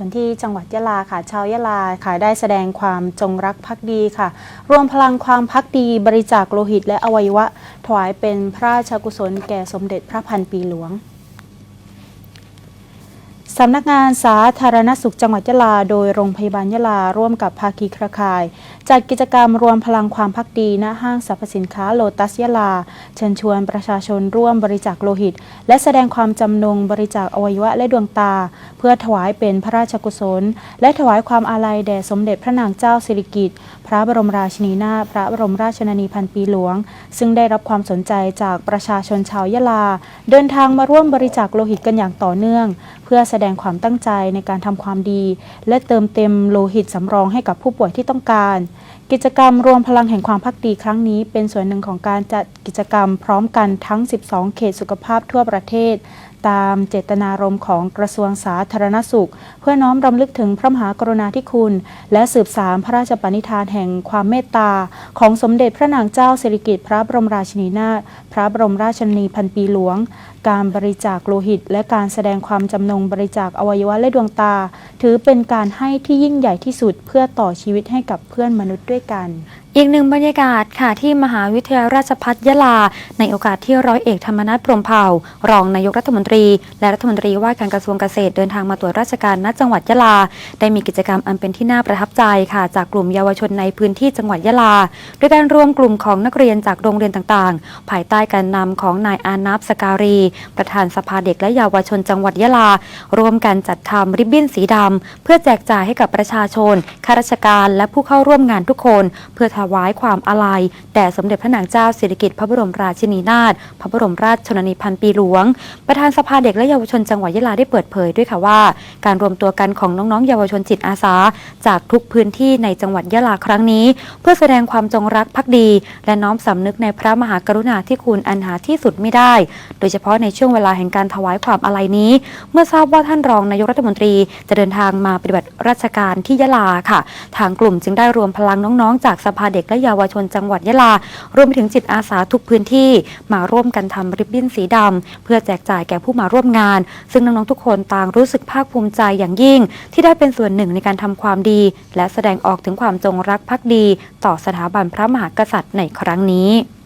ส่วนที่จังหวัดยะลาค่ะชาวยะลาค่ะได้แสดงความจงรักภักดีค่ะ รวมพลังความภักดีบริจาคโลหิตและอวัยวะ ถวายเป็นพระราชกุศลแก่สมเด็จพระพันปีหลวง สำนักงานสาธารณสุขจังหวัดยะลา โดยโรงพยาบาลยะลาร่วมกับภาคีเครือข่าย จัดกิจกรรมรวมพลังความพักดีณห้างสรรพสินค้าโลตัสยะลา เชิญชวนประชาชนร่วมบริจาคโลหิต และแสดงความจำนงบริจาคอวัยวะและดวงตา เพื่อถวายเป็นพระราชกุศล และถวายความอาลัยแด่สมเด็จพระนางเจ้าสิริกิติ์พระบรมราชินีนาถพระบรมราชชนนีพันปีหลวง ซึ่งได้รับความสนใจจากประชาชนชาวยะลา เดินทางมาร่วมบริจาคโลหิตกันอย่างต่อเนื่อง เพื่อแสดงความตั้งใจในการทำความดี และเติมเต็มโลหิตสำรองให้กับผู้ป่วยที่ต้องการ กิจกรรมรวมพลังแห่งความพักดีครั้งนี้ เป็นส่วนหนึ่งของการจัดกิจกรรมพร้อมกันทั้ง 12 เขตสุขภาพทั่วประเทศ ตามเจตนารมณ์ของกระทรวงสาธารณสุข เพื่อน้อมรำลึกถึงพระมหากรุณาธิคุณ และสืบสารพระราชปณิธานแห่งความเมตตา ของสมเด็จพระนางเจ้าสิริกิติ์พระบรมราชินีนาถพระบรมราชชนนีพันปีหลวง การบริจาคโลหิต และการแสดงความจำนงบริจาคอวัยวะและดวงตา ถือเป็นการให้ที่ยิ่งใหญ่ที่สุดเพื่อต่อชีวิตให้กับเพื่อนมนุษย์ด้วยกัน อีกหนึ่งบรรยากาศค่ะที่มหาวิทยาลัยราชภัฏยะลา ในโอกาสที่ร้อยเอกธรรมนัฐพรหมเผ่า รองนายกรัฐมนตรี และรัฐมนตรีว่าการกระทรวงเกษตรเดินทางมาตรวจราชการณจังหวัดยะลา ได้มีกิจกรรมอันเป็นที่น่าประทับใจค่ะ จากกลุ่มเยาวชนในพื้นที่จังหวัดยะลา โดยการรวมกลุ่มของนักเรียนจากโรงเรียนต่างๆ ภายใต้การนำของนายอานับสการี ประธานสภาเด็กและเยาวชนจังหวัดยะลา ร่วมกันจัดทำริบบิ้นสีดำเพื่อแจกจ่ายให้กับประชาชนข้าราชการ และผู้เข้าร่วมงานทุกคน เพื่อถวายความอาลัยแด่สมเด็จพระนางเจ้าสิริกิติ์พระบรมราชินีนาถพระบรมราชชนนีพันปีหลวง ประธานสภาเด็กและเยาวชนจังหวัดยะลาได้เปิดเผยด้วยค่ะว่า การรวมตัวกันของน้องๆ เยาวชนจิตอาสา จากทุกพื้นที่ในจังหวัดยะลาครั้งนี้ เพื่อแสดงความจงรักภักดี และน้อมสำนึกในพระมหากรุณาธิคุณอันหาที่สุดไม่ได้ โดยเฉพาะในช่วงเวลาแห่งการถวายความอาลัยนี้ เมื่อทราบว่าท่านรองนายกรัฐมนตรีจะเดินทางมาปฏิบัติราชการที่ยะลาค่ะ ทางกลุ่มจึงได้รวมพลังน้องๆ จากสภาเด็กและเยาวชนจังหวัดยะลา รวมไปถึงจิตอาสาทุกพื้นที่มาร่วมกันทำริบบิ้นสีดำเพื่อแจกจ่ายแก่ผู้มาร่วมงาน ซึ่งน้องๆทุกคนต่างรู้สึกภาคภูมิใจอย่างยิ่ง ที่ได้เป็นส่วนหนึ่งในการทำความดี และแสดงออกถึงความจงรักภักดี ต่อสถาบันพระมหากษัตริย์ในครั้งนี้